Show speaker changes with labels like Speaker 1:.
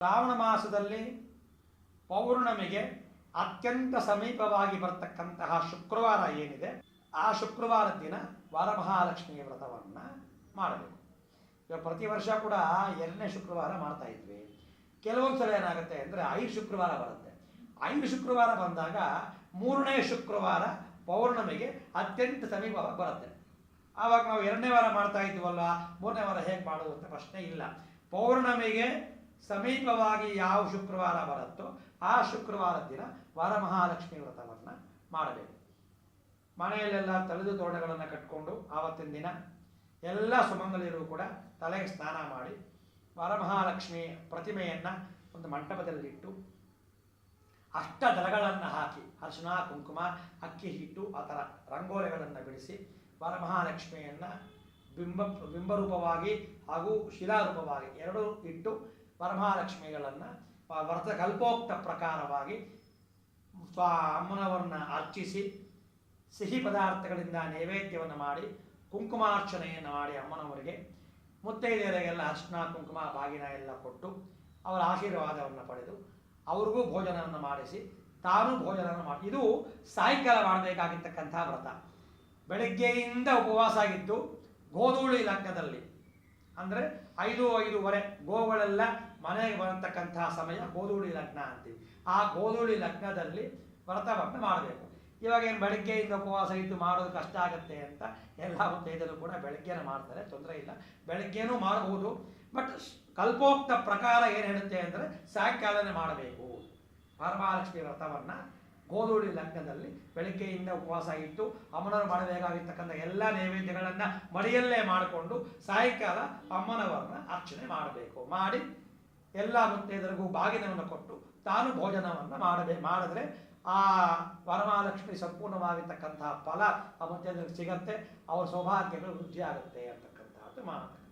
Speaker 1: ಶ್ರಾವಣ ಮಾಸದಲ್ಲಿ ಪೌರ್ಣಮಿಗೆ ಅತ್ಯಂತ ಸಮೀಪವಾಗಿ ಬರ್ತಕ್ಕಂತಹ ಶುಕ್ರವಾರ ಏನಿದೆ, ಆ ಶುಕ್ರವಾರ ದಿನ ವರಮಹಾಲಕ್ಷ್ಮಿ ವ್ರತವನ್ನು ಮಾಡಬೇಕು. ಇವಾಗ ಪ್ರತಿ ವರ್ಷ ಕೂಡ ಎರಡನೇ ಶುಕ್ರವಾರ ಮಾಡ್ತಾ ಇದ್ವಿ. ಕೆಲವೊಂದು ಸಲ ಏನಾಗುತ್ತೆ ಅಂದರೆ ಐದು ಶುಕ್ರವಾರ ಬರುತ್ತೆ. ಐದು ಶುಕ್ರವಾರ ಬಂದಾಗ ಮೂರನೇ ಶುಕ್ರವಾರ ಪೌರ್ಣಮಿಗೆ ಅತ್ಯಂತ ಸಮೀಪವಾಗಿ ಬರುತ್ತೆ. ಆವಾಗ ನಾವು ಎರಡನೇ ವಾರ ಮಾಡ್ತಾ ಇದ್ವಲ್ಲ ಮೂರನೇ ವಾರ ಹೇಗೆ ಮಾಡೋದು ಅಂತ ಪ್ರಶ್ನೆ ಇಲ್ಲ. ಪೌರ್ಣಮಿಗೆ ಸಮೀಪವಾಗಿ ಯಾವ ಶುಕ್ರವಾರ ಬರುತ್ತೋ ಆ ಶುಕ್ರವಾರ ದಿನ ವರಮಹಾಲಕ್ಷ್ಮಿ ವ್ರತವನ್ನು ಮಾಡಬೇಕು. ಮನೆಯಲ್ಲೆಲ್ಲ ತಲೆದು ತೋರಣಗಳನ್ನು ಕಟ್ಕೊಂಡು ಆವತ್ತಿನ ದಿನ ಎಲ್ಲ ಸುಮಂಗಲಿಯರು ಕೂಡ ತಲೆಗೆ ಸ್ನಾನ ಮಾಡಿ ವರಮಹಾಲಕ್ಷ್ಮಿ ಪ್ರತಿಮೆಯನ್ನು ಒಂದು ಮಂಟಪದಲ್ಲಿಟ್ಟು ಅಷ್ಟ ದಳಗಳನ್ನು ಹಾಕಿ ಅರ್ಶಿನ ಕುಂಕುಮ, ಅಕ್ಕಿ ಹಿಟ್ಟು ಆ ಥರ ರಂಗೋಲಿಗಳನ್ನು ಬಿಡಿಸಿ ವರಮಹಾಲಕ್ಷ್ಮಿಯನ್ನು ಬಿಂಬ, ಬಿಂಬರೂಪವಾಗಿ ಹಾಗೂ ಶಿಲಾರೂಪವಾಗಿ ಎರಡೂ ಇಟ್ಟು ವರಮಹಾಲಕ್ಷ್ಮಿಗಳನ್ನು ವ್ರತ ಕಲ್ಪೋಕ್ತ ಪ್ರಕಾರವಾಗಿ ಸ್ವ ಅಮ್ಮನವರನ್ನ ಅರ್ಚಿಸಿ ಸಿಹಿ ಪದಾರ್ಥಗಳಿಂದ ನೈವೇದ್ಯವನ್ನು ಮಾಡಿ ಕುಂಕುಮಾರ್ಚನೆಯನ್ನು ಮಾಡಿ ಅಮ್ಮನವರಿಗೆ. ಮುತ್ತೈದೆಯರಿಗೆಲ್ಲ ಅರ್ಶನ, ಕುಂಕುಮ, ಬಾಗಿನ ಎಲ್ಲ ಕೊಟ್ಟು ಅವರ ಆಶೀರ್ವಾದವನ್ನು ಪಡೆದು ಅವ್ರಿಗೂ ಭೋಜನವನ್ನು ಮಾಡಿಸಿ ತಾನು ಭೋಜನವನ್ನು ಮಾಡಿ. ಇದು ಸಾಯಂಕಾಲ ಮಾಡಬೇಕಾಗಿರ್ತಕ್ಕಂಥ ವ್ರತ. ಬೆಳಗ್ಗೆಯಿಂದ ಉಪವಾಸ ಆಗಿದ್ದು ಗೋಧೂಳಿ ಲಗ್ನದಲ್ಲಿ ಅಂದರೆ ಐದು ಐದೂವರೆ ಗೋಗಳೆಲ್ಲ ಮನೆಗೆ ಬರತಕ್ಕಂತಹ ಸಮಯ ಗೋಧೂಳಿ ಲಗ್ನ ಅಂತೀವಿ. ಆ ಗೋಧೂಳಿ ಲಗ್ನದಲ್ಲಿ ವ್ರತವನ್ನು ಮಾಡಬೇಕು. ಇವಾಗ ಏನು ಬೆಳಗ್ಗೆಯಿಂದ ಉಪವಾಸ ಇದ್ದು ಮಾಡೋದು ಕಷ್ಟ ಆಗುತ್ತೆ ಅಂತ ಎಲ್ಲ ಹೊತ್ತೈದಲ್ಲೂ ಕೂಡ ಬೆಳಗ್ಗೆನೇ ಮಾಡ್ತಾರೆ, ತೊಂದರೆ ಇಲ್ಲ. ಬೆಳಗ್ಗೆನೂ ಮಾಡಬಹುದು ಬಟ್ ಕಲ್ಪೋಕ್ತ ಪ್ರಕಾರ ಏನು ಹೇಳುತ್ತೆ ಅಂದರೆ ಸಾಯಂಕಾಲನೇ ಮಾಡಬೇಕು. ವರಮಹಾಲಕ್ಷ್ಮಿ ವ್ರತವನ್ನು ಗೋಧೂಳಿ ಲಗ್ನದಲ್ಲಿ ಬೆಳಗ್ಗೆಯಿಂದ ಉಪವಾಸ ಇಟ್ಟು ಅಮ್ಮನವರು ಮಾಡಬೇಕಾಗಿರ್ತಕ್ಕಂಥ ಎಲ್ಲ ನೈವೇದ್ಯಗಳನ್ನು ಮಡಿಯಲ್ಲೇ ಮಾಡಿಕೊಂಡು ಸಾಯಂಕಾಲ ಅಮ್ಮನವರನ್ನ ಅರ್ಚನೆ ಮಾಡಬೇಕು. ಮಾಡಿ ಎಲ್ಲ ಮುತ್ತೈದರಿಗೂ ಬಾಗಿನವನ್ನು ಕೊಟ್ಟು ತಾನು ಭೋಜನವನ್ನು ಮಾಡಬೇ ಮಾಡಿದ್ರೆ ಆ ವರಮಹಾಲಕ್ಷ್ಮಿ ಸಂಪೂರ್ಣವಾಗಿರ್ತಕ್ಕಂತಹ ಫಲ ಆ ಮುತ್ತೈದರಿಗೆ ಸಿಗತ್ತೆ, ಅವರ ಸೌಭಾಗ್ಯಗಳು ವೃದ್ಧಿಯಾಗುತ್ತೆ ಅಂತಕ್ಕಂಥದ್ದು ಮಾತು